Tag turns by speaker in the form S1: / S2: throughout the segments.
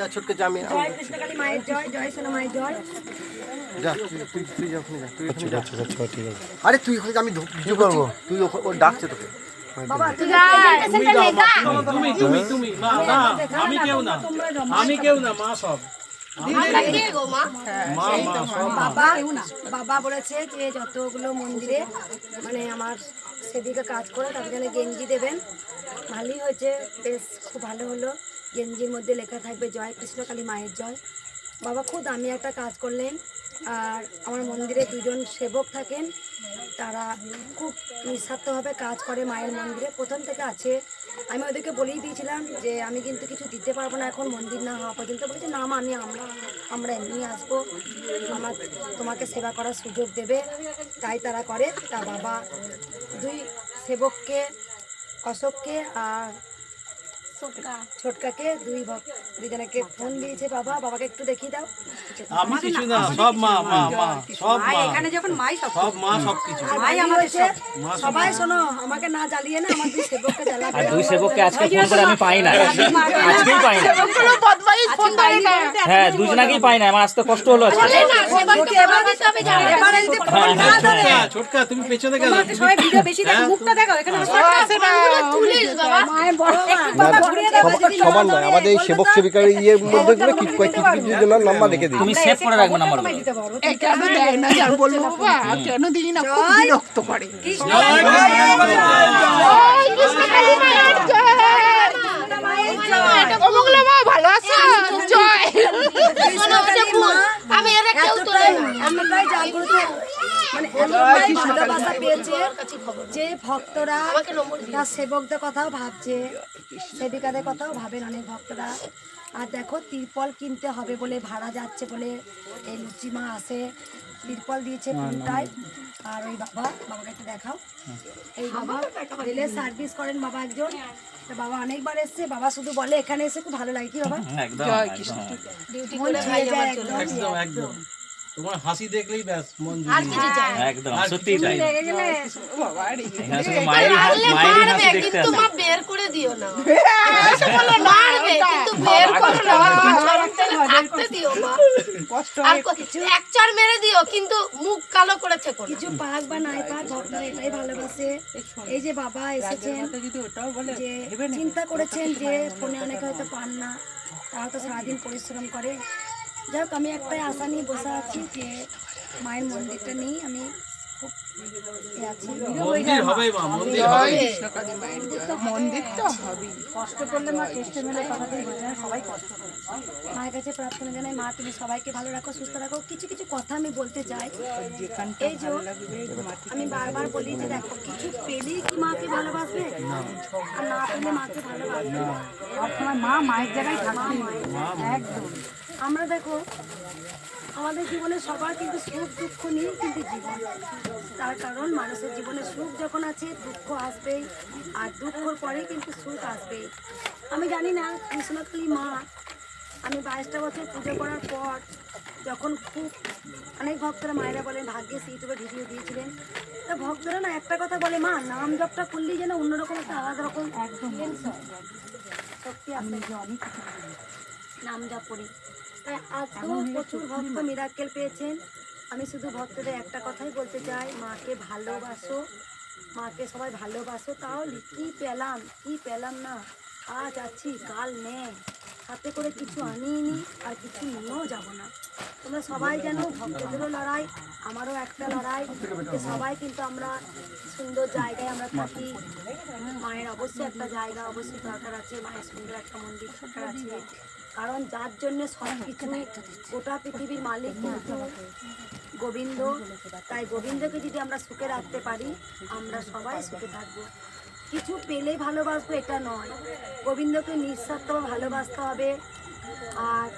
S1: যা ছোটকে
S2: আছে।
S1: আরে তুই ওখানে আমি ভিডিও করব? তুই ওখানে- ও ডাকছে তোকে।
S3: বাবা তুই
S4: তুমি তুমি তুমি না না আমি কেউ না আমি কেউ না মা সব।
S3: বাবা বলেছে যে যতগুলো মন্দিরে মানে আমার সেদিকে কাজ করে তাদের জন্য গেঞ্জি দেবেন। ভালোই হয়েছে বেশ খুব ভালো হলো। গেঞ্জির মধ্যে লেখা থাকবে, জয় কৃষ্ণকালী মায়ের জয়। বাবা খুব দামি একটা কাজ করলেন। আর আমার মন্দিরে দুজন সেবক থাকেন। তারা খুব নিঃস্বার্থভাবে কাজ করে মায়ের মন্দিরে। প্রথম থেকে আছে, আমি ওদেরকে বলেই দিয়েছিলাম যে, আমি কিন্তু কিছু দিতে পারব না এখন, মন্দির না হওয়া পর্যন্ত। বলেছে, না মা, আমি আমরা আমরা এমনি আসব। আমার তোমাকে সেবা করার সুযোগ দেবে। তাই তারা করে। তা বাবা দুই সেবককে, অশোককে আর ছোটকাকে দুই দুজনকে ফোন দিয়েছে বাবা বাবাকে একটু দেখিয়ে দাও।
S4: আমি কিছু না সব মা মা মা সব মা।
S3: এখানে যখন মাই সব
S4: সব মা সব কিছু।
S3: মাই আমাদের সবাই শোনো আমাকে না জ্বালিয়ে না আমার দুই সেবককে জ্বালাবে।
S5: আর দুই সেবককে আজকে ফোন করে আমি পাই না। আজকেই পাই না। হ্যাঁ দুজনাকেই পাই না আমার আসতে কষ্ট হলো আজকে।
S3: এবারে যদি ফোন না ধরে
S4: ছোটকা, ছোটকা তুমি পেছনে গেলে।
S3: সবাই ভিডিও বেশি দেখো মুখটা দেখো এখানে মায়ের বড় একটু বাবা
S1: নয় আমাদের এই সেবক সেবিকার ইয়ের মধ্যে গুলো কিছু কিছু কিছু জনের নাম্বার রেখে দিই।
S5: তুমি সেভ করে রাখবে
S3: নাম্বার
S6: কেন দেয় না আর বলব বাবা কেন দিই না? খুব বিরক্ত করে। ভালো আছো? জয়।
S3: আমি এর কেউ আমরাই জাগ্রত মানে এমনটাই ভালোবাসা পেয়েছে যে ভক্তরা তার সেবকদের কথাও ভাবছে। সেবিকাদের কথাও ভাবেন অনেক ভক্তরা। আর দেখো তিরপল কিনতে হবে বলে ভাড়া যাচ্ছে বলে এই লুচি মা আসে। তিরপল দিয়েছে তিনটায়। আর ওই বাবা বাবাকে একটু দেখাও। এই বাবা রেলে সার্ভিস করেন বাবা একজন। বাবা অনেকবার এসছে বাবা শুধু বলে এখানে এসে খুব ভালো লাগে কি বাবা? যায় একদম।
S4: একদম একদম। তোমার হাসি দেখলেই ব্যাস মন
S5: একদম সত্যি তাই
S7: বের করে দিও না। মেরে দিও কিন্তু মুখ কালো করে থেকো
S3: কিছু পাক বা নাই পাক ভক্তরা এটাই ভালোবাসে। এই যে বাবা এসেছেন যে চিন্তা করেছেন যে ফোনে অনেকে হয়তো পান না তারা তো সারাদিন পরিশ্রম করে। যাই হোক আমি একটাই আশা নিয়ে বসে আছি যে মায়ের মন্দিরটা নিয়ে আমি খুব এ আছি।
S4: মন্দির হবে মা মন্দির হবে।
S6: কৃষ্ণকালী মায়ের জয় মন্দির তো হবেই।
S3: কষ্ট করলে মা চেষ্টা মেলে কথাতেই বোঝে না সবাই কষ্ট করে। মায়ের কাছে প্রার্থনা জানাই মা তুমি সবাইকে ভালো রাখো সুস্থ রাখো। কিছু কিছু কথা আমি বলতে চাই। এই যে আমি বারবার বলি যে দেখো কিছু পেলেই কি মাকে ভালোবাসবে? আর না পেলে মাকে ভালোবাসবে? সবসময় মা মায়ের জায়গায় থাকবে একদম। আমরা দেখো আমাদের জীবনে সবার কিন্তু সুখ দুঃখ নিয়ে কিন্তু জীবন। তার কারণ মানুষের জীবনে সুখ যখন আছে দুঃখ আসবেই। আর দুঃখর পরে কিন্তু সুখ আসবেই। আমি জানি না কৃষ্ণকালী মা আমি বাইশটা বছর পুজো করার পর যখন খুব অনেক ভক্তরা মায়েরা বলেন ভাগ্যে ইউটিউবে ভিডিও দিয়েছিলেন। তা ভক্তরা না একটা কথা বলে মা নাম জপটা করলেই যেন অন্যরকম একটা আলাদা রকম একদম। সত্যি আসে নাম জপ করি। তাই আজকেও প্রচুর ভক্ত মিরাক্কেল পেয়েছেন। আমি শুধু ভক্তদের একটা কথাই বলতে চাই মাকে ভালোবাসো। মাকে সবাই ভালোবাসো। তাহলে কি পেলাম কি পেলাম না? আজ আছি কাল নেই। হাতে করে কিছু আনিনি আর কিছু নিয়েও যাব না। তোমরা সবাই যেন ভক্তদেরও লড়াই আমারও একটা লড়াই। সবাই কিন্তু আমরা সুন্দর জায়গায় আমরা থাকি। মায়ের অবশ্যই একটা জায়গা অবশ্যই দরকার আছে। মায়ের সুন্দর একটা মন্দির দরকার আছে। কারণ যার জন্য সব কিছু গোটা পৃথিবীর মালিক কিন্তু গোবিন্দ। তাই গোবিন্দকে যদি আমরা সুখে রাখতে পারি আমরা সবাই সুখে থাকব। কিছু পেলে ভালোবাসবো এটা নয়। গোবিন্দকে নিঃস্বার্থভাবে ভালোবাসতে হবে। আর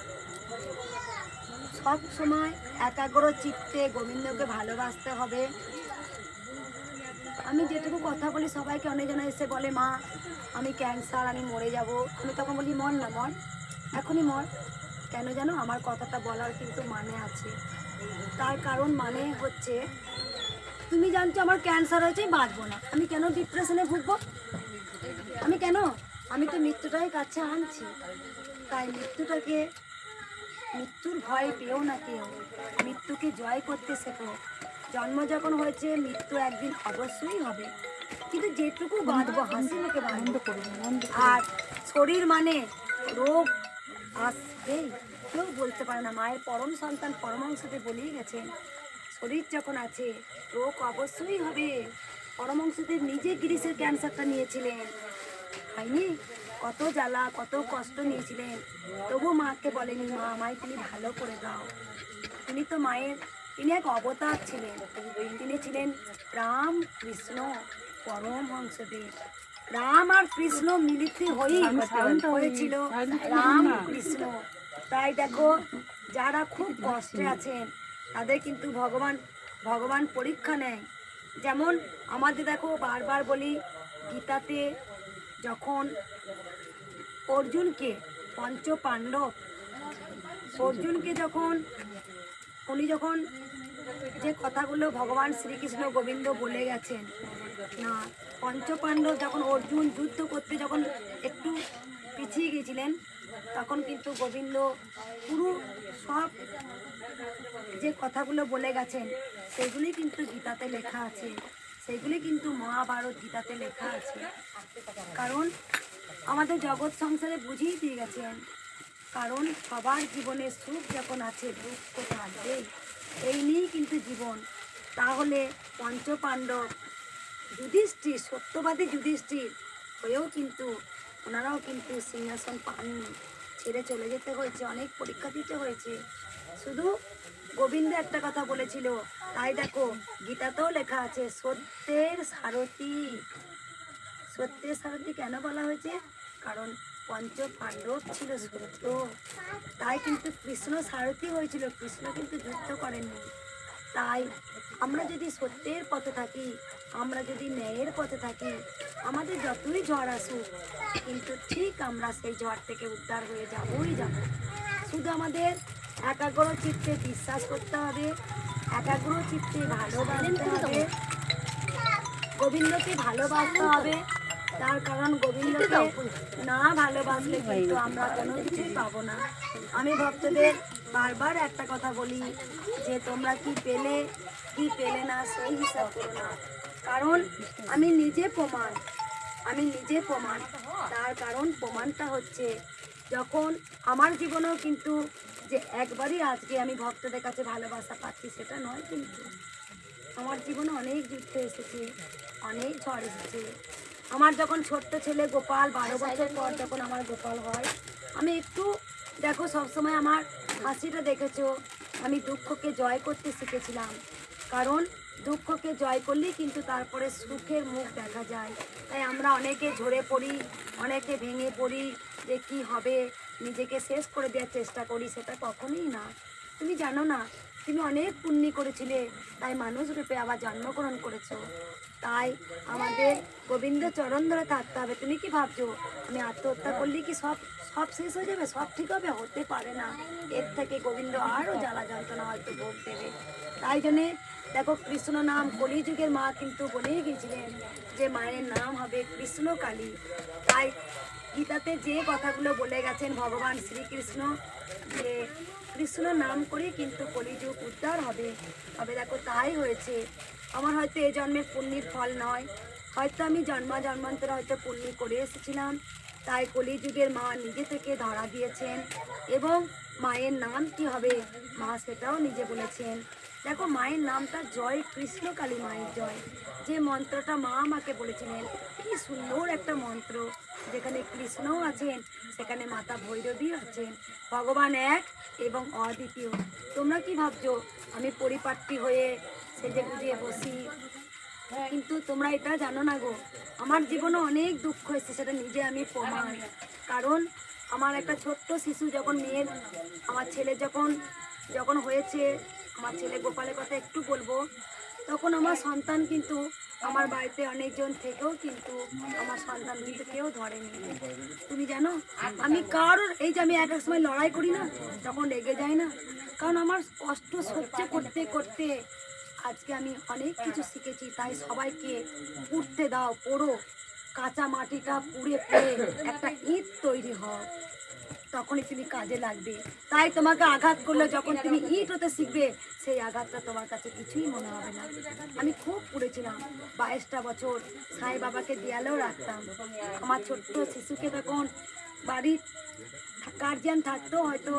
S3: সব সময় একাগ্র চিত্তে গোবিন্দকে ভালোবাসতে হবে। আমি যেটুকু কথা বলি সবাইকে অনেকজন এসে বলে মা আমি ক্যান্সার আমি মরে যাব। আমি তখন বলি মন না মর এখনই মর কেন জানো? আমার কথাটা বলার কিন্তু মানে আছে। তার কারণ মানে হচ্ছে তুমি জানছো আমার ক্যান্সার হয়েছে বাঁচবো না। আমি কেন ডিপ্রেশনে ভুগবো? আমি কেন? আমি তো মৃত্যুটাই কাছে আনছি। তাই মৃত্যুটাকে মৃত্যুর ভয় পেও না কেউ। মৃত্যুকে জয় করতে শেখো। জন্ম যখন হয়েছে মৃত্যু একদিন অবশ্যই হবে। কিন্তু যেটুকু বাঁধবো হাসি মুখে বাঁধবো। আর শরীর মানে রোগ আসবেই কেউ বলতে পারে না, মায়ের পরম সন্তান পরমাংশতে বলেই গেছেন, শরীর যখন আছে, রোগ অবশ্যই হবে। পরমাংশদেব নিজে গ্রিসের ক্যান্সারটা নিয়েছিলেন। হয়নি? কত জ্বালা, কত কষ্ট নিয়েছিলেন। তবু মাকে বলেনি, মা, আমায় তুমি ভালো করে দাও। তিনি তো মায়ের, তিনি এক অবতার ছিলেন। তিনি ছিলেন রাম কৃষ্ণ পরমহংসদেব। রাম আর কৃষ্ণ মিলিত হয়েই হয়েছিল। রাম কৃষ্ণ। তাই দেখো যারা খুব কষ্টে আছেন তাদের কিন্তু ভগবান ভগবান পরীক্ষা নেয়। যেমন আমাদের দেখো বারবার বলি গীতাতে যখন অর্জুনকে পঞ্চ পাণ্ডব অর্জুনকে যখন উনি যখন যে কথাগুলো ভগবান শ্রীকৃষ্ণ গোবিন্দ বলে গেছেন না, পঞ্চপাণ্ডব যখন অর্জুন যুদ্ধ করতে যখন একটু পিছিয়ে গেছিলেন, তখন কিন্তু গোবিন্দ পুরো সব যে কথাগুলো বলে গেছেন, সেগুলি কিন্তু গীতাতে লেখা আছে। সেগুলি কিন্তু মহাভারত গীতাতে লেখা আছে। কারণ আমাদের জগৎ সংসারে বুঝিয়ে দিয়ে গেছেন, কারণ সবার জীবনে সুখ যখন আছে, দুঃখ থাকবেই। এই নিয়েই কিন্তু জীবন। তাহলে পঞ্চপাণ্ডব যুধিষ্ঠির, সত্যবাদী যুধিষ্ঠির। হয়েও কিন্তু, ওনারাও কিন্তু সিংহাসন পাননি ছেড়ে চলে যেতে হয়েছে, অনেক পরীক্ষা দিতে হয়েছে। শুধু গোবিন্দ একটা কথা বলেছিল, তাই দেখো, গীতাতেও লেখা আছে, সত্যের সারথি। সত্যের সারথি কেন বলা হয়েছে? কারণ পঞ্চ পাণ্ডব ছিল সত্য। তাই কিন্তু কৃষ্ণ সারথি হয়েছিল, কৃষ্ণ কিন্তু যুদ্ধ করেননি। তাই আমরা যদি সত্যের পথে থাকি আমরা যদি ন্যায়ের পথে থাকি, আমাদের যতই ঝড় আসুক, কিন্তু ঠিক আমরা সেই ঝড় থেকে উদ্ধার হয়ে যাবই যাব। শুধু আমাদের একাগ্র চিত্তে বিশ্বাস করতে হবে, একাগ্র চিত্তে ভালোবাসতে হবে, গোবিন্দকে ভালোবাসতে হবে, তার কারণ গোবিন্দকে না ভালোবাসলে কিন্তু আমরা কোনো কিছুই পাবো না। আমি ভক্তদের বারবার একটা কথা বলি, যে তোমরা কি পেলে কি পেলে না, সেই হিসাব করো না। কারণ আমি নিজে প্রমাণ, আমি নিজে প্রমাণ। তার কারণ প্রমাণটা হচ্ছে যখন আমার জীবনেও কিন্তু যে একবারই আজকে আমি ভক্তদের কাছে ভালোবাসা পাচ্ছি, সেটা নয় কিন্তু আমার জীবনে অনেক যুদ্ধ এসেছে, অনেক ঝড় এসেছে। আমার যখন ছোট্ট ছেলে গোপাল বারো বছর পর যখন আমার গোপাল হয়, আমি একটু দেখো সবসময় আমার হাসিটা দেখেছ, আমি দুঃখকে জয় করতে শিখেছিলাম। কারণ দুঃখকে জয় করলেই কিন্তু তারপরে সুখের মুখ দেখা যায়। তাই আমরা অনেকে ঝরে পড়ি, অনেকে ভেঙে পড়ি যে কি হবে, নিজেকে শেষ করে দেওয়ার চেষ্টা করি, সেটা কখনোই না। তুমি জানো না, তুমি অনেক পুণ্যি করেছিলে, তাই মানুষ রূপে আবার জন্মগ্রহণ করেছ। তাই আমাদের গোবিন্দ চরণ ধরে থাকতে হবে। তুমি কি ভাবছ, আমি আত্মহত্যা করলে কি সব সব শেষ হয়ে যাবে? সব ঠিক হবে? হতে পারে না। এর থেকে গোবিন্দ আরও জ্বালা যন্ত্রণা হয়তো ভোগ দেবে। তাই জন্যে দেখো, কৃষ্ণ নাম কলিযুগের মা কিন্তু বলেই গেছিলেন যে মায়ের নাম হবে কৃষ্ণ কালী তাই গীতাতে যে কথাগুলো বলে গেছেন ভগবান শ্রীকৃষ্ণ, যে কৃষ্ণ নাম করে কিন্তু কলিযুগ উদ্ধার হবে। তবে দেখো, তাই হয়েছে। আমার হয়তো এ জন্মের পুণ্যের ফল নয়। হয়তো আমি জন্মা জন্মান্তরে হয়তো পুণ্য করে এসেছিলাম। তাই কলিযুগের মা নিজে থেকে ধরা দিয়েছেন এবং মায়ের নাম কি হবে মা সেটাও নিজে বলেছেন। দেখো মায়ের নামটা জয়, কৃষ্ণ কালী মায়ের জয়। যে মন্ত্রটা মা আমাকে বলেছিলেন, কি সুন্দর একটা মন্ত্র। যেখানে কৃষ্ণও আছেন, সেখানে মাতা ভৈরবীও আছেন, ভগবান এক এবং অদ্বিতীয়। তোমরা কি ভাবছ? আমি পরিপাটি হয়ে সেজে গুজিয়ে বসি। কিন্তু তোমরা এটা জানো না গো, আমার জীবনে অনেক দুঃখ এসেছে, সেটা নিজে আমি প্রমাণ। কারণ আমার একটা ছোট্ট শিশু যখন মেয়ের, আমার ছেলে যখন যখন হয়েছে আমার ছেলে গোপালের কথা একটু বলব। তখন আমার সন্তান কিন্তু আমার বাড়িতে অনেকজন থেকেও কিন্তু আমার সন্তান কিন্তু কেউ ধরেনি। তুমি জানো, আমি কারোর, এই যে আমি এক এক সময় লড়াই করি না, তখন রেগে যাই না। কারণ আমার কষ্ট সহ্য করতে করতে আজকে আমি অনেক কিছু শিখেছি, তাই সবাইকে উঠতে দাও, পড়ো। কাঁচা মাটিটা পুড়ে পুড়ে একটা ইট তৈরি হয় তখনই তুমি কাজে লাগবে। তাই তোমাকে আঘাত করলে যখন তুমি ইট হতে শিখবে, সেই আঘাতটা তোমার কাছে কিছুই মনে হবে না। আমি খুব পড়েছিলাম। বাইশটা বছর সাই বাবাকে দেয়ালেও রাখতাম। আমার ছোট্ট শিশুকে তখন বাড়ির গার্জিয়ান থাকতো হয়তো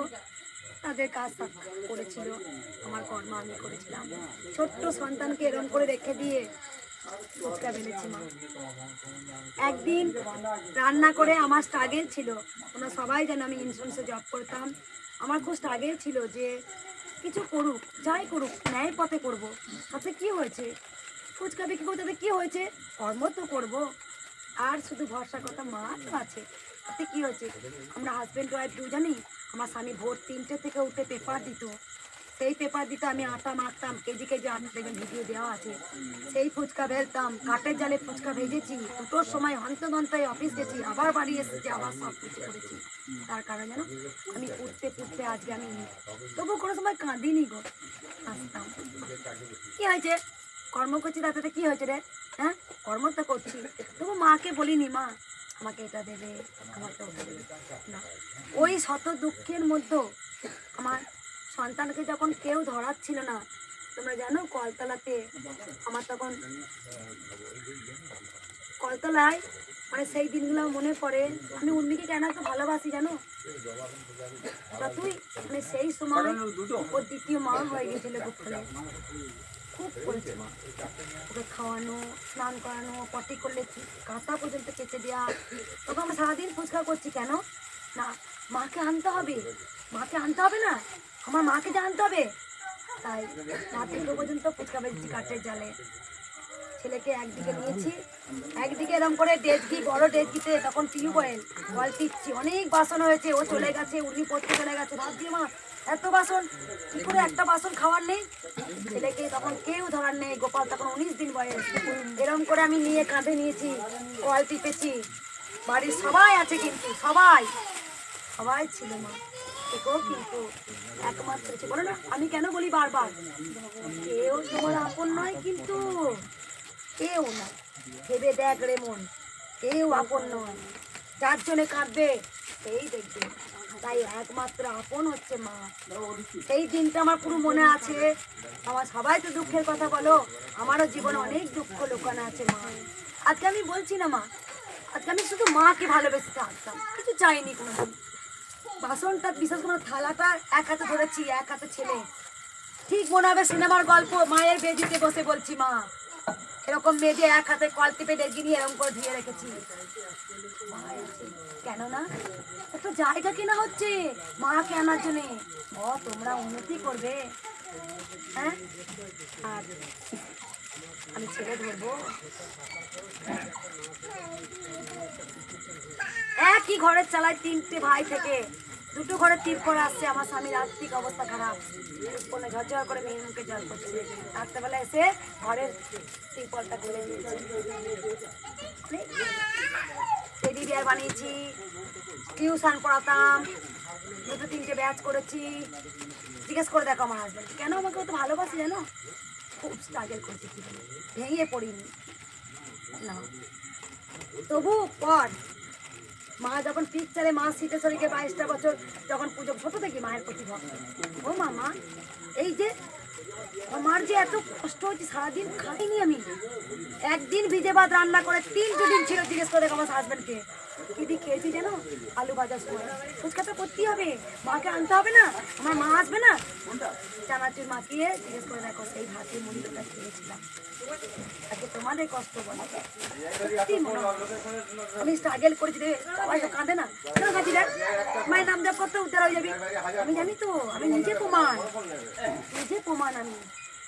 S3: তাদের কাজ করেছিল। আমার কর্ম আমি করেছিলাম। ছোট্ট সন্তানকে এরম করে রেখে দিয়ে একদিন রান্না করে আমার স্ট্রাগেল ছিল। তোমরা সবাই জানো আমি ইন্স্যুরেন্সে জব করতাম। আমার খুব স্ট্রাগেল ছিল যে কিছু করুক, যাই করুক ন্যায় পথে করব। তাতে কি হয়েছে? ফুচকা বিক্রি করতে তাতে কি হয়েছে? কর্ম তো করব। আর শুধু ভরসা কথা মা তো আছে। তাতে কি হয়েছে? আমরা হাজব্যান্ড ওয়াইফ দুজনই, আমার স্বামী ভোর তিনটে থেকে উঠে পেপার দিত। সেই পেপার দিতে আমি আটা মাখতাম, কেজি কেজি আটা দেখবেন ভিডিও দেওয়া আছে। সেই ফুচকা ভেলতাম কাঠের জালে ফুচকা ভেজেছি, দুটোর সময় হন্তদন্তায় অফিস গেছি, আবার বাড়ি এসেছি, আবার সব কিছু করেছি। তার কারণ যেন আমি পুড়তে পুড়তে আজকে আমি তবু কোনো সময় কাঁদিনি গো। হাসতাম কি হয়েছে? কর্ম করছি তাতে কি হয়েছে রে? হ্যাঁ? কর্ম তো করছি। তবু মাকে বলিনি, মা, আমাকে এটা দেবে, আমাকে ওটা দেবে। না। ওই শত দুঃখের মধ্যেও আমার সন্তানকে যখন কেউ ধরাচ্ছিল না, তোমরা জানো কলতলাতে আমার তখন কলতলায় মানে সেই দিনগুলো মনে পড়ে। আমি উর্মিকে কেন এত ভালোবাসি জানো? যতই মানে সেই সময় ওর দ্বিতীয় মা হয়ে গেছিল বুকখানে খুব করেছে ওকে খাওয়ানো, স্নান করানো, পটি করলে কাঁথা পর্যন্ত কেচে দেওয়া তখন আমরা সারাদিন ফুচকা করছি কেন? না, মাকে আনতে হবে। মাকে আনতে হবে না? আমার মাকে জানতে হবে। তাই রাত দুটো পর্যন্ত ফুচকা বেজেছি কাঠের জালে। ছেলেকে একদিকে নিয়েছি, একদিকে এরকম করে ডেজকি বড় ডেজকিতে তখন টিউবওয়েল জল টিপছি। অনেক বাসন হয়েছে, ও চলে গেছে, উনি পড়তে চলে গেছে। ভাবছি মা, এত বাসন, কি করে একটা বাসন খাওয়ার নেই? ছেলেকে তখন কেউ ধরার নেই, গোপাল তখন উনিশ দিন বয়স। এরকম করে আমি নিয়ে কাঁধে নিয়েছি, কল টিপেছি। বাড়ির সবাই আছে কিন্তু, সবাই সবাই ছিল মা। কিন্তু একমাত্র বলো না, আমি কেন বলি বারবার? কেউ তোমার আপন নয় কিন্তু কেউ না ভেবে দেখ রে মন, কেউ আপন নয়। যার কাঁদবে, সেই দেখবে। তাই একমাত্র আপন হচ্ছে মা। সেই দিনটা আমার পুরো মনে আছে। আমার সবাই তো দুঃখের কথা বলো, আমারও জীবনে অনেক দুঃখ লুকানো আছে মা। আজকে আমি বলছি না মা, আজকে আমি শুধু মাকে ভালোবেসে থাকতাম, কিছু চাইনি কোনো বাসনটা, বিশেষ করে থালাটা, এক হাতে ধরেছি, এক হাতে ছেলে। ঠিক মনে হবে সিনেমার গল্প, মায়ের বেদিতে বসে বলছি মা। এরকম মেজে এক হাতে কল টিপে ডেকে নিয়ে এরকম করে ধুয়ে রেখেছি। মায় আছে। কেন না একটু জায়গা কেনা হচ্ছে মাকে আনার জন্যে। ও, তোমরা উন্নতি করবে। হ্যাঁ? আর আমি ছেলে ধরবো। একই ঘরের চালায় তিনটে ভাই থেকে। দুটো ঘরে টিপ করে আসছে আমার স্বামীর আর্থিক অবস্থা খারাপ। কোনো ঝরঝর করে মেয়ের মুখে জল করছে রাত্রেবেলা এসে ঘরের টিপলটা করে টেডি বিয়ার বানিয়েছি টিউশন পড়াতাম, দুটো তিনটে ব্যাচ করেছি। জিজ্ঞেস করে দেখো আমার হাজব্যান্ড কেন আমাকে অত ভালোবাসি জানো? খুব স্ট্রাগল ভেঙে পড়িনি। না। তবু পর মা যখন পিকচারে মা সিটেশ্বরীকে বাইশটা বছর যখন পুজো, ছোট থেকে মায়ের প্রতি ভক্ত। ও মামা, এই যে আমার যে এত কষ্ট হচ্ছে, সারাদিন খাইনি আমি। একদিন ভিজে ভাত রান্না করে তিনটে দিন ছিল, জিজ্ঞেস করে আমার হাজব্যান্ডকে দিয়ে খেয়েছি জানো আলু ভাজার সময়। ফুচকাটা করতেই হবে। মাকে আনতে হবে না? আমার মা আসবে না? চানাচুর মাখিয়ে জিজ্ঞেস করে দেখো, সেই ভাতের মন্দিরটা খেয়েছিলাম। আজকে তোমাদের কষ্ট বলে। সত্যি মনে আমি স্ট্রাগল করেছি রে। সবাই তো কাঁদে না। কেন কাঁদি দেখ? মায়ের নাম দেখ করতে উদ্ধার হয়ে যাবি। আমি জানি তো, আমি নিজে প্রমাণ। নিজে প্রমাণ আমি।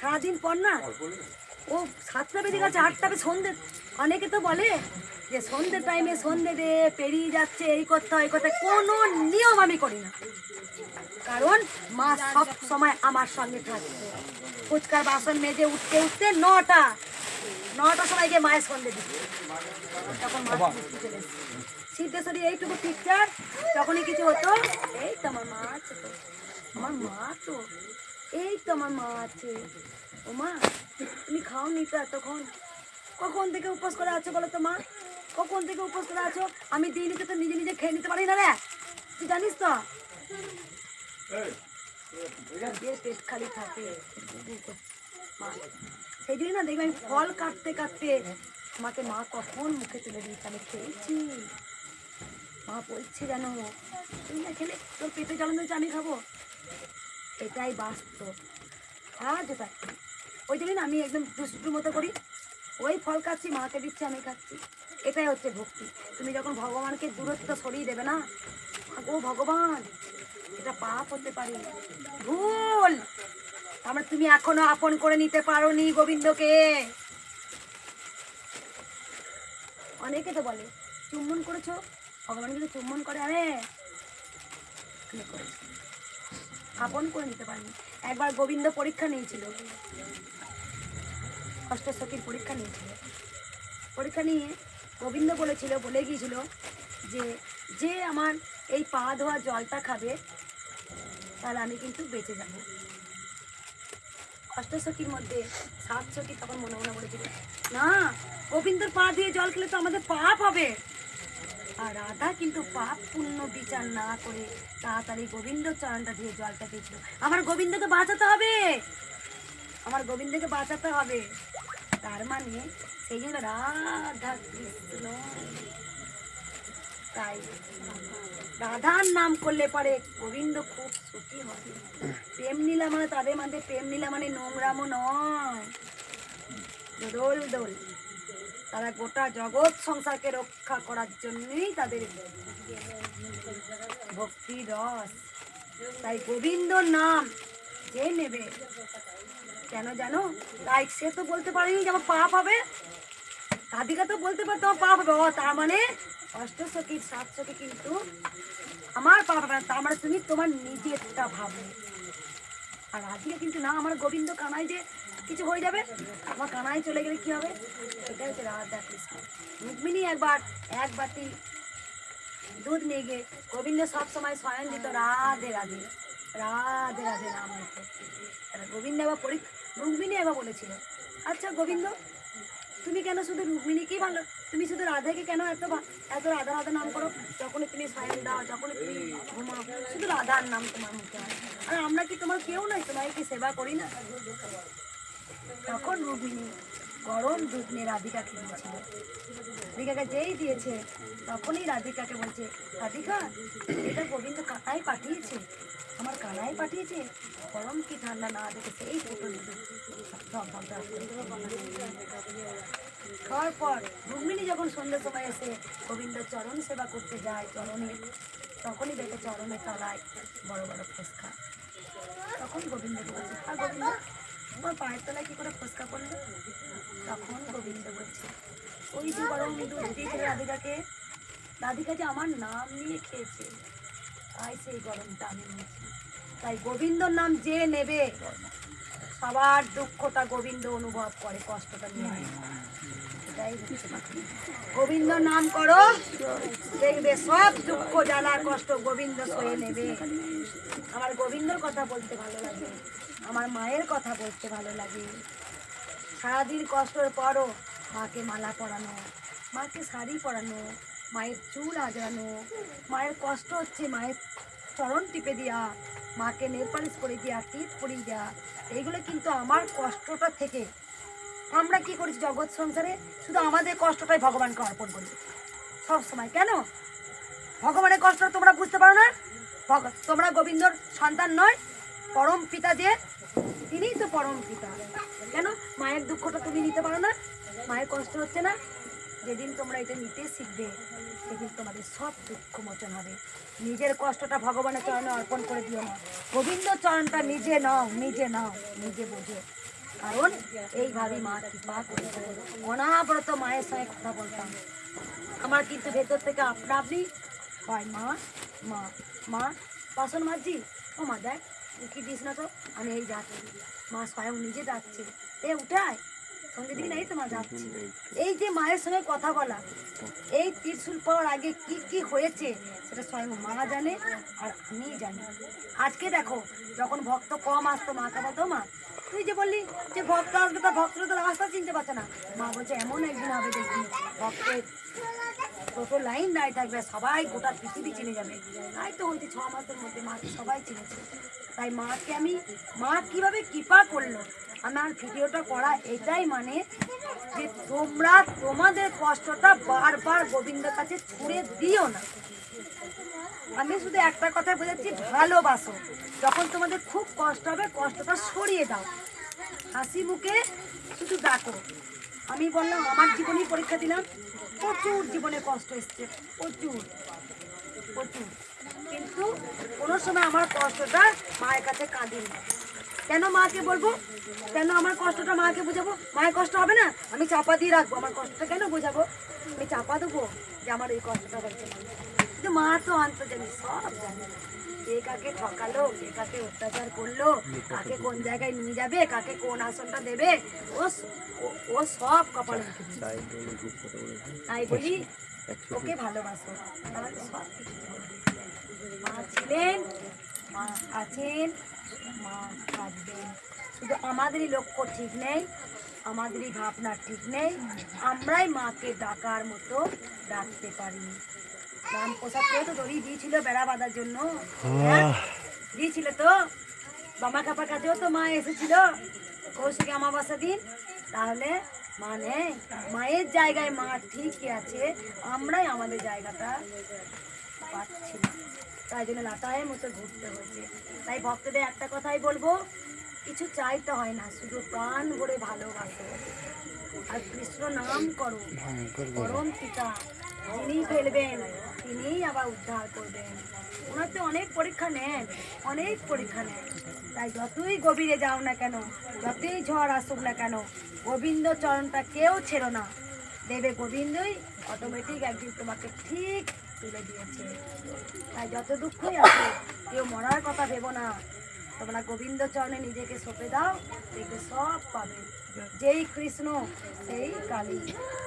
S3: সারাদিন পর না? ও সাতটা বেজে গেছে আটটা বেজে সন্ধে। অনেকে তো বলে যে সন্ধ্যে টাইমে সন্ধ্যে দে পেরিয়ে যাচ্ছে এই করতে হয় করতে কোনো নিয়ম আমি করি না। কারণ মা সব সময় আমার সঙ্গে থাকবে ফুচকার বাসন মেজে উঠতে উঠতে নটা নটা সময় গিয়ে মায়ের সন্ধে দিচ্ছে তখন মা চলে সিদ্ধেশ্বরী এইটুকু পিকচার যখনই কিছু হতো। এই তো আমার মা আছে তো। আমার মা তো এই তো আমার মা আছে। ও মা তুমি খাওনি তো এতক্ষণ। কখন থেকে উপোস করে আছো বলো তো মা? কখন থেকে উপোস করে আছো? আমি দিইনি নিতে তো নিজে নিজে খেয়ে নিতে পারি না রে। তুই জানিস তো? পেট খালি থাকে মা সেই জন্য না দেখবে আমি ফল কাটতে কাটতে আমাকে মা কখন মুখে তুলে দিয়েছে আমি খেয়েছি। মা বলছে যেন তুই না খেলে তোর পেটে জ্বালানো আমি খাব? এটাই বাস্তব। আজও তাই ওই জন্য আমি একদম দুষ্টুর মতো করি। ওই ফল খাচ্ছি, মাকে দিচ্ছি, আমি খাচ্ছি। এটাই হচ্ছে ভক্তি। তুমি যখন ভগবানকে দূরত্ব সরিয়ে দেবে না ও ভগবান, এটা পাপ হতে পারে। ভুল! আমরা তুমি এখনও আপন করে নিতে পারো নি গোবিন্দকে। অনেকে তো বলে, চুম্বন করেছ? ভগবান কিন্তু চুম্বন করে আরে করেছি। আপন করে নিতে পারিনি। একবার গোবিন্দ পরীক্ষা নিয়েছিল। অষ্টসখীর পরীক্ষা নিয়েছিল। পরীক্ষা নিয়ে গোবিন্দ বলেছিল, বলে গিয়েছিল যে যে আমার এই পা ধোয়া জলটা খাবে, তাহলে আমি কিন্তু বেঁচে যাব। অষ্টসখীর মধ্যে সাত সখী তখন মনে মনে বলেছিল, না, গোবিন্দর পা দিয়ে জল খেলে তো আমাদের পাপ হবে। আর রাধা কিন্তু পাপ পুণ্য বিচার না করে তাড়াতাড়ি গোবিন্দ চরণটা দিয়ে জলটা দিয়েছিল। আমার গোবিন্দকে বাঁচাতে হবে! আমার গোবিন্দকে বাঁচাতে হবে। তার মানে সেই জন্য রাধা তাই রাধার নাম করলে পারে গোবিন্দ খুব সুখী হবে প্রেম নীলা মানে তাদের মধ্যে প্রেম নীলা মানে নোংরামও নয় দোল দোল। তারা গোটা জগৎ সংসারকে রক্ষা করার জন্যই তাদের ভক্তি রস। তাই গোবিন্দ নাম যে নেবে, কেন জানো? তাই সে তো বলতে পারেনি যে আমার পাপ হবে। রাধিকা তো বলতে পারতো আমার পাপ হবে। ও, তার মানে অষ্টসখীর সাতসখী কিন্তু আমার পাপ হবে না। তার মানে তুমি তোমার নিজেরটা ভাবো। আর রাধিকা কিন্তু না, আমার গোবিন্দ কানাই যে কিছু হয়ে যাবে। আমার কানাই চলে গেলে কি হবে? এটা হচ্ছে রাধা কৃষ্ণ রুক্মিণী একবার এক বাটি দুধ নিয়ে গিয়ে গোবিন্দ সবসময় স্বয়ং দিত রাধে রাধে রাধে রাধে নাম এবার গোবিন্দ একবার পরীক্ষা রুক্মিণী একবার বলেছিল আচ্ছা গোবিন্দ, তুমি কেন শুধু রুক্মিণীকেই ভালো তুমি শুধু রাধাকে কেন এত এত রাধা রাধা নাম করো? যখনই তুমি স্বয়ং দাও, যখনই তুমি ঘুমাও, শুধু রাধার নাম তোমার মুখে আর আমরা কি তোমার কেউ নয় তোমাকে কি সেবা করি না? তখন রুক্মিণী গরম দুধ নিয়ে রাধিকাকে দিয়েছিল রাধিকাকে যেই দিয়েছে, তখনই রাধিকাকে বলছে, রাধিকা, এটা গোবিন্দ কানাই পাঠিয়েছে? আমার কানাই পাঠিয়েছে? গরম কি ঠান্ডা? না, দেখে সেই ফুটো খাওয়ার পর রুক্মিণী যখন সন্ধ্যের সময় এসে গোবিন্দ চরণ সেবা করতে যায় চরণে, তখনই দেখে চরণের তলায় বড় বড় ফুসকা তখন গোবিন্দকে বলছে আর গোবিন্দ। তোমার পায়ের তলায় কি করে ফুসকা করল তখন গোবিন্দ বলছে, ওই যে গরম দুধ দিয়েছিল রাধিকাকে, রাধিকা যে আমার নাম নিয়ে খেয়েছে, তাই সেই গরমটা আমি নিয়েছি। তাই গোবিন্দর নাম যে নেবে, সবার দুঃখটা গোবিন্দ অনুভব করে, কষ্টটা নিয়ে গোবিন্দ নাম করো, দেখবে সব দুঃখ, জ্বালা, কষ্ট গোবিন্দ সয়ে নেবে। আমার গোবিন্দর কথা বলতে ভালো লাগে, আমার মায়ের কথা বলতে ভালো লাগে। সারাদিন কষ্টের পরও মাকে মালা পরানো, মাকে শাড়ি পরানো, মায়ের চুল আজরানো মায়ের কষ্ট হচ্ছে মায়ের চরণ টিপে দেওয়া মাকে নেল পালিশ করে দেওয়া টিপ পরিয়ে দেওয়া এইগুলো কিন্তু আমার কষ্টটা থেকে। আমরা কি করেছি জগৎ সংসারে? শুধু আমাদের কষ্টটাই ভগবানকে অর্পণ করি। সব সময় কেন? ভগবানের কষ্ট তোমরা বুঝতে পারো না? তোমরা গোবিন্দর সন্তান নয়, পরম পিতা যে, তিনিই তো পরম পিতা। কেন? মায়ের দুঃখটা তুমি নিতে পারো না, মায়ের কষ্ট হচ্ছে না। যেদিন তোমরা এটা নিতে শিখবে, সেদিন তোমাদের সব দুঃখ মোচন হবে। নিজের কষ্টটা ভগবানের চরণে অর্পণ করে দিও না। গোবিন্দ চরণটা নিজে নাও নিজে নাও, নিজে বোঝো। কারণ এইভাবে মা কৃপা করেছে অনাবরত মায়ের সঙ্গে কথা বলতাম। আমার কিন্তু ভেতর থেকে আপনা আপনি হয় মা মা। মা, বাসন মাজছি ও মা, দেখ উঠি দিস না তো? আমি এই যাচ্ছি। মা স্বয়ং নিজে যাচ্ছে। এ উঠায় সঙ্গে দিবি না? এই তো মা যাচ্ছি। এই যে মায়ের সঙ্গে কথা বলা, এই ত্রিশুল পাওয়ার আগে কি কি হয়েছে সেটা স্বয়ং মা জানে আর আমি জানি। আজকে দেখো, যখন ভক্ত কম আসতো মাকে বলতো, মা, তুই যে বললি যে ভক্ত আসবে, তা ভক্তরা তো রাস্তা চিনতে পারছে না। মা বলছে, এমন একদিন হবে দেখবি ভক্তের টোটো লাইন দাঁড়িয়ে থাকবে, সবাই গোটা পৃথিবী চিনে যাবে। তাই তো হয়েছে ছ মাসের মধ্যে মাকে সবাই চিনেছে। তাই মাকে আমি, মা কীভাবে কৃপা করল? আমার ভিডিওটা করা এটাই মানে যে তোমরা তোমাদের কষ্টটা বারবার গোবিন্দের কাছে ছুঁড়ে দিও না। আমি শুধু একটা কথা বোঝাচ্ছি ভালোবাসো। যখন তোমাদের খুব কষ্ট হবে, কষ্টটা সরিয়ে দাও। হাসি মুখে শুধু ডাকো। আমি বললাম, আমার জীবনেই পরীক্ষা দিলাম। প্রচুর জীবনে কষ্ট এসছে, প্রচুর প্রচুর। কিন্তু কোনো সময় আমার কষ্টটা মায়ের কাছে কাঁদিনি। কেন মাকে বলব? কেন আমার কষ্টটা মাকে বোঝাবো? মায়ের কষ্ট হবে না? আমি চাপা দিয়ে রাখব। আমার কষ্টটা কেন বোঝাবো? আমি চাপা দেবো যে আমার এই কষ্টটা হচ্ছে কিন্তু মা তো আন্তর্জানিক সব জানে। কে কাকে ঠকালো কে কাকে অত্যাচার করল কাকে কোন জায়গায় নিয়ে যাবে কাকে কোন আসনটা দেবে ও ও- ও সব কপালে তাই বলি ওকে ভালোবাসো। তাহলে সব কিছু মা ছিলেন মা আছেন মা থাকবেন। শুধু আমাদেরই লক্ষ্য ঠিক নেই আমাদেরই ভাবনা ঠিক নেই। আমরাই মাকে ডাকার মতো ডাকতে পারি রাম তো দড়ি দিয়েছিল বেড়া বাঁধার জন্য। হ্যাঁ? দিয়েছিল তো? বামা কাপার কাছেও তো মা এসেছিল। কৌশিক অমাবস্যা দিন। তাহলে মানে মায়ের জায়গায় মা ঠিকই আছে আমরাই আমাদের জায়গাটা পাচ্ছি না। তাই জন্য লাটায়ের মতো ঘুরতে হয়েছে। তাই ভক্তদের একটা কথাই বলব কিছু চাইতে হয় না শুধু প্রাণ ভরে ভালোবাসো। আর কৃষ্ণ নাম করো। পরম পিতা। যিনি ফেলবেন, তিনিই আবার উদ্ধার করবেন। ওনার তো অনেক পরীক্ষা নেন, অনেক পরীক্ষা নেন। তাই যতই গভীরে যাও না কেন, যতই ঝড় আসুক না কেন, গোবিন্দ চরণটা কেউ ছেড়ো না। দেবে গোবিন্দই অটোমেটিক একদিন তোমাকে ঠিক তুলে দিয়েছে। তাই যত দুঃখই আছে কেউ মরার কথা ভেবো না। তোমরা গোবিন্দ চরণে নিজেকে সঁপে দাও, দেখবে সব পাবে। যেই কৃষ্ণ, সেই কালী।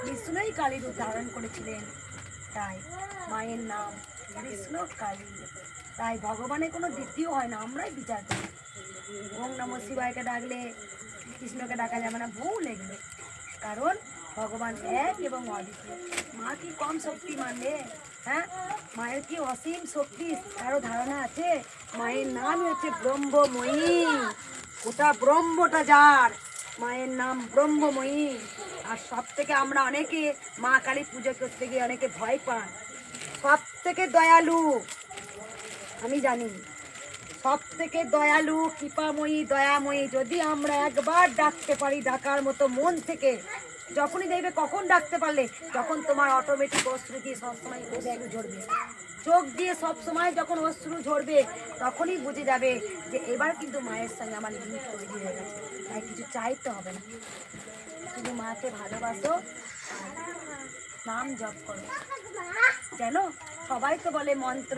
S3: কৃষ্ণই কালী রূপ ধারণ করেছিলেন। তাই মায়ের নাম কৃষ্ণ কালী তাই ভগবানের কোনো দ্বিতীয় হয় না, আমরাই বিচার করি। ওম নম শিবায়কে ডাকলে, কৃষ্ণকে ডাকা যাবে না, ভুল এগুলো। কারণ ভগবান এক এবং অদ্বিতীয়। মা কি কম শক্তি মানলে হ্যাঁ? মায়ের কি অসীম শক্তি? কারও ধারণা আছে? মায়ের নাম হচ্ছে ব্রহ্মময়ী। গোটা ব্রহ্মটা যার। মায়ের নাম ব্রহ্মময়ী। আর সব থেকে আমরা অনেকে মা কালী পুজো করতে গিয়ে অনেকে ভয় পান। সব থেকে দয়ালু, আমি জানি। সব থেকে দয়ালু, কৃপাময়ী, দয়াময়ী, যদি আমরা একবার ডাকতে পারি ডাকার মতো মন থেকে যখনই দেখবে কখন ডাকতে পারলে যখন তোমার অটোমেটিক অশ্রু দিয়ে সবসময় অশ্রু ঝরবে। চোখ দিয়ে সবসময় যখন অশ্রু ঝরবে, তখনই বুঝে যাবে যে এবার কিন্তু মায়ের সঙ্গে আমার লিঙ্ক তৈরি হয়ে গেছে। তাই কিছু চাইতে হবে না। শুধু মাকে ভালোবাসো নাম জপ করো। কেন? সবাই তো বলে মন্ত্র,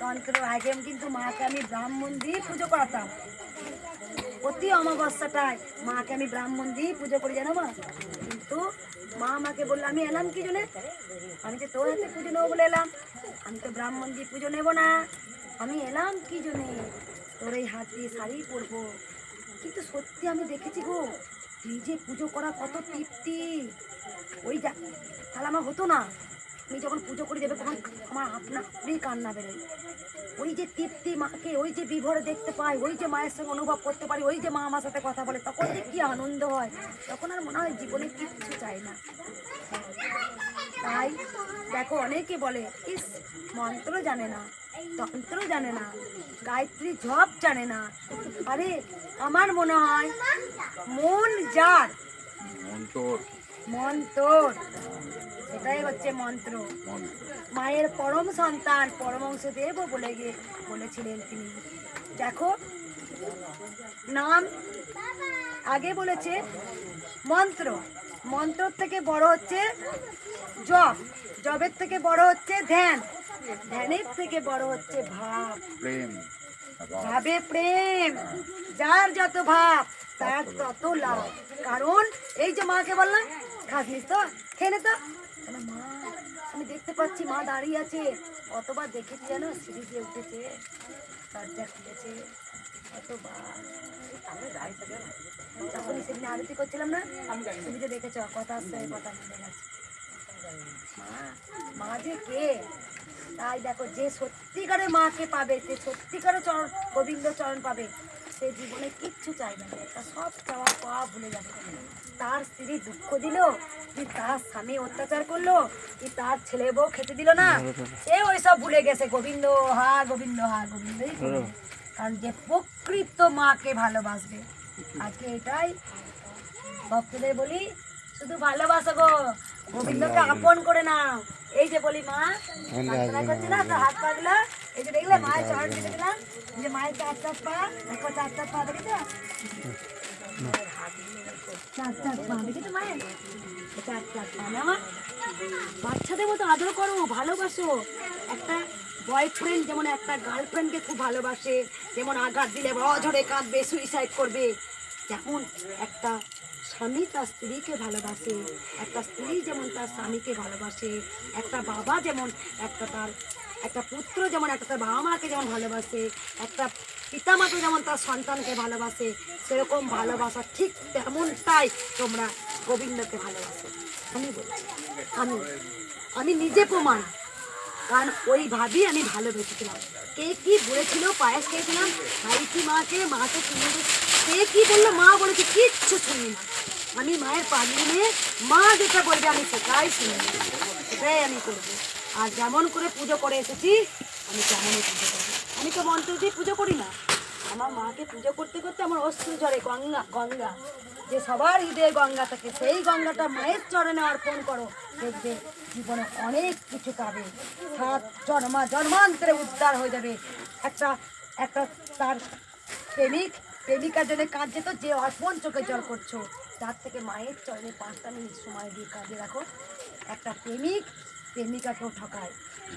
S3: তন্ত্র আগে কিন্তু মাকে আমি ব্রাহ্মণ দিয়ে পুজো করাতাম। প্রতি অমাবস্যাটায় মাকে আমি ব্রাহ্মণ দিয়ে পুজো করি, জানো মা? কিন্তু মা আমাকে বলল, আমি এলাম কি জন্য? আমি যে তোর হাতে পুজো নেব বলে এলাম। আমি তো ব্রাহ্মণ দিয়ে পুজো নেব না। আমি এলাম কি জন্যে? তোর এই হাত দিয়ে শাড়ি পরবো। কিন্তু সত্যি আমি দেখেছি গো নিজে পুজো করা কত তৃপ্তি। ওই যা, তাহলে আমার হতো না। আমি যখন পুজো করে যাবে তখন আমার আপনা আপনি কান্না বেরোয়। ওই যে তৃপ্তি মাকে, ওই যে বিভোরে দেখতে পাই, ওই যে মায়ের সঙ্গে অনুভব করতে পারি, ওই যে মা আমার সাথে কথা বলে, তখন যে কি আনন্দ হয়। তখন আর মনে হয় জীবনে কিচ্ছু চাই না। তাই দেখো, অনেকে বলে, ইস, মন্ত্র জানে না, তন্ত্র জানে না, গায়ত্রী জপ জানে না। আরে, আমার মনে হয় মন যার। মন্তর এটাই হচ্ছে মন্ত্র। মায়ের পরম সন্তান পরমংশ দেব বলে গিয়ে বলেছিলেন তিনি। দেখো নাম আগে বলেছে মন্ত্র। মন্ত্র থেকে বড় হচ্ছে জপ। জবের থেকে বড় হচ্ছে ধ্যান। ধ্যানের থেকে বড় হচ্ছে ভাব। প্রেম। ভাবে প্রেম। যার যত ভাব তার তত লাভ। কারণ এই যে মাকে বললাম খাসনিস তো? খেয়ে তো। মা আমি দেখতে পাচ্ছি মা দাঁড়িয়ে আছে। কতবার দেখেছি যেন সিঁড়ি দিয়ে উঠেছে। দরজা খুলেছে। কতবার যখন সেদিন আরতি করছিলাম না তুমি যে দেখেছ কথা আসছে কথা মিলে গেছে মা মা যে কে? তাই দেখো যে সত্যিকারে মাকে পাবে যে সত্যিকারে চরণ গোবিন্দ চরণ পাবে সে জীবনে কিচ্ছু চাইবে না। সব চাওয়া পাওয়া ভুলে যাবে। তার স্ত্রী দুঃখ দিল কি তার স্বামী অত্যাচার করল কি তার ছেলে বউ খেতে দিল না। সে ওইসব ভুলে গেছে গোবিন্দ হা গোবিন্দ হা গোবিন্দ করবে। কারণ যে প্রকৃত মাকে ভালোবাসবে। আজকে এটাই ভক্তদের বলি শুধু ভালোবাসো গো গোবিন্দকে আপন করে নাও। এই যে বলি মা প্রার্থনা করছি না তো হাত পাগুলো? এই যে দেখলে মায়ের চরণ দিলাম যে মায়ের চার চার পা দেখো চার চার পা দেখেছ? বাচ্চাদের মতো আদর করো, ভালোবাসো। একটা বয়ফ্রেন্ড যেমন একটা গার্লফ্রেন্ডকে খুব ভালোবাসে, যেমন আঘাত দিলে অঝরে কাঁদবে সুইসাইড করবে। যেমন একটা স্বামী তার স্ত্রীকে ভালোবাসে, একটা স্ত্রী যেমন তার স্বামীকে ভালোবাসে, একটা বাবা যেমন একটা তার একটা পুত্র যেমন, একটা তার বাবা মাকে যেমন ভালোবাসে, একটা পিতামাতা যেমন তার সন্তানকে ভালোবাসে, সেরকম ভালোবাসা ঠিক তেমনটাই তোমরা গোবিন্দকে ভালোবাসো। আমি বলছি, আমি আমি নিজে প্রমাণ, কারণ ওইভাবেই আমি ভালোবেসেছিলাম কে কি বলেছিল, পায়েস খেয়েছিলাম, ভাইটি মাকে মাকে শুনে কে কি বলল, মা বলেছে, কিচ্ছু শুনি না আমি মায়ের পাগলি মেয়ে, মা যেটা বলবে আমি সেটাই শুনি সেটাই আমি করব। আর যেমন করে পুজো করে এসেছি, আমি তেমনই পুজো করব আমি তো মন্ত্র দিয়ে পুজো করি না। আমার মাকে পুজো করতে করতে আমার অশ্রু ঝরে, গঙ্গা গঙ্গা। যে সবার হৃদয়ে গঙ্গা থাকে, সেই গঙ্গাটা মায়ের চরণে অর্পণ করো। দেখবে জীবনে অনেক কিছু পাবে। সাত জন্মা জন্মান্তরে উদ্ধার হয়ে যাবে। একটা একটা তার প্রেমিক, প্রেমিকার জন্য কাঁদছে তো, যে অর্পণ চোখে জল করছ। তার থেকে মায়ের চরণে পাঁচটা মিনিট সময় দিয়ে কাজে রাখো। একটা প্রেমিক প্রেমিকাকেও ঠকায়।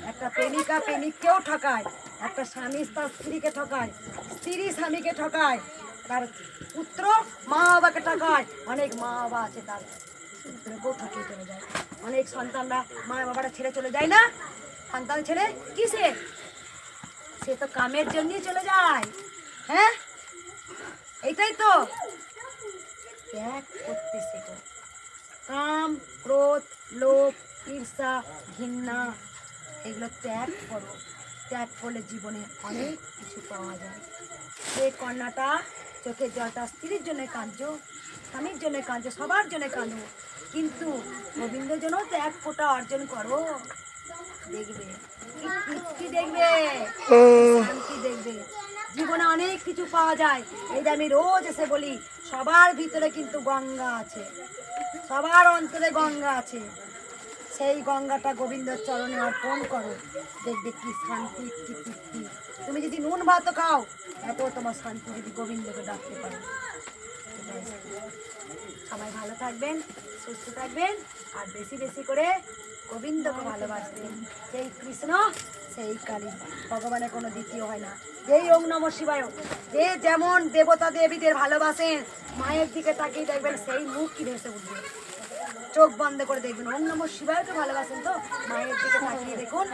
S3: একটা প্রেমিকা প্রেমিককেও ঠকায়। একটা স্বামী তার স্ত্রীকে ঠকায়। স্ত্রী স্বামীকে ঠকায়। তার পুত্র মা বাবাকে ঠকায়। অনেক মা বাবা আছে তার। পুত্রকেও ঠকিয়ে চলে যায়। অনেক সন্তানরা মা বাবারা ছেড়ে চলে যায় না? সন্তান ছেড়ে কিসে? সে তো কামের জন্যই চলে যায়। হ্যাঁ? এইটাই তো। ত্যাগ করতে শেখো কাম, ক্রোধ, লোভ ঈর্ষা, ঘৃণা, এগুলো ত্যাগ করো। ত্যাগ করলে জীবনে অনেক কিছু পাওয়া যায়। সেই কন্যাটা চোখের জলটা স্ত্রীর জন্য কাঁদছো, স্বামীর জন্য কাঁদছো, সবার জন্য কাঁদো। কিন্তু গোবিন্দের জন্য তো এক ফোঁটা অর্জন করো। দেখবে। কি দেখবে? শান্তি দেখবে? জীবনে অনেক কিছু পাওয়া যায়। এই যে আমি রোজ এসে বলি, সবার ভিতরে কিন্তু গঙ্গা আছে। সবার অন্তরে গঙ্গা আছে। সেই গঙ্গাটা গোবিন্দর চরণে অর্পণ করো। দেখবে কি শান্তি, কি তৃপ্তি। তুমি যদি নুন ভাত খাও এত তোমার শান্তি যদি গোবিন্দকে ডাকতে পারো। সবাই ভালো থাকবেন, সুস্থ থাকবেন, আর বেশি বেশি করে গোবিন্দকে ভালোবাসবেন। সেই কৃষ্ণ, সেই কালী। ভগবানের কোনো দ্বিতীয় হয় না। যেই ওম নম শিবায়। যে যেমন দেবতা দেবীদের ভালোবাসেন, মায়ের দিকে তাকিয়ে দেখবেন সেই মুখ কি ভেসে উঠবে। চোখ বন্ধ করে দেখবেন। ওম নম শিবায়কে ভালোবাসেন তো? মায়ের দিকে তাকিয়ে দেখুন।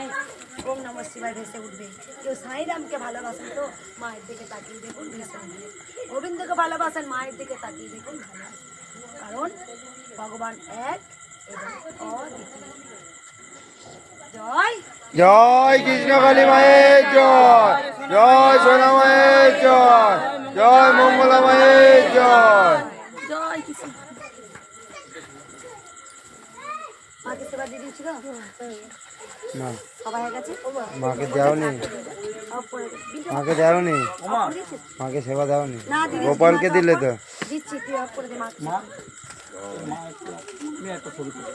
S3: ওম নম শিবায় ভেসে উঠবে। কেউ সাইরামকে ভালোবাসেন তো? মায়ের দিকে তাকিয়ে দেখুন ভেসে উঠবে। গোবিন্দকে ভালোবাসেন মায়ের দিকে তাকিয়ে দেখুন ভালো কারণ ভগবান এক এবং অদ্বিতীয়। জয়।
S2: জয় কৃষ্ণ কালী মায়ের জয়। জয় সোনা মায়ের জয়। জয় মঙ্গলা মায়ের জয়।
S3: মাকে সেবা দিয়ে দিয়েছিল?
S1: না।
S3: সবাই গেছে?
S1: মাকে
S2: দেওনি। মাকে সেবা দেওনি?
S3: না
S2: গোপালকে দিলে তো?
S3: দিচ্ছি তুই অফ করে দে মা
S4: মা মা একটু- আমি একটা ছবি তুলি।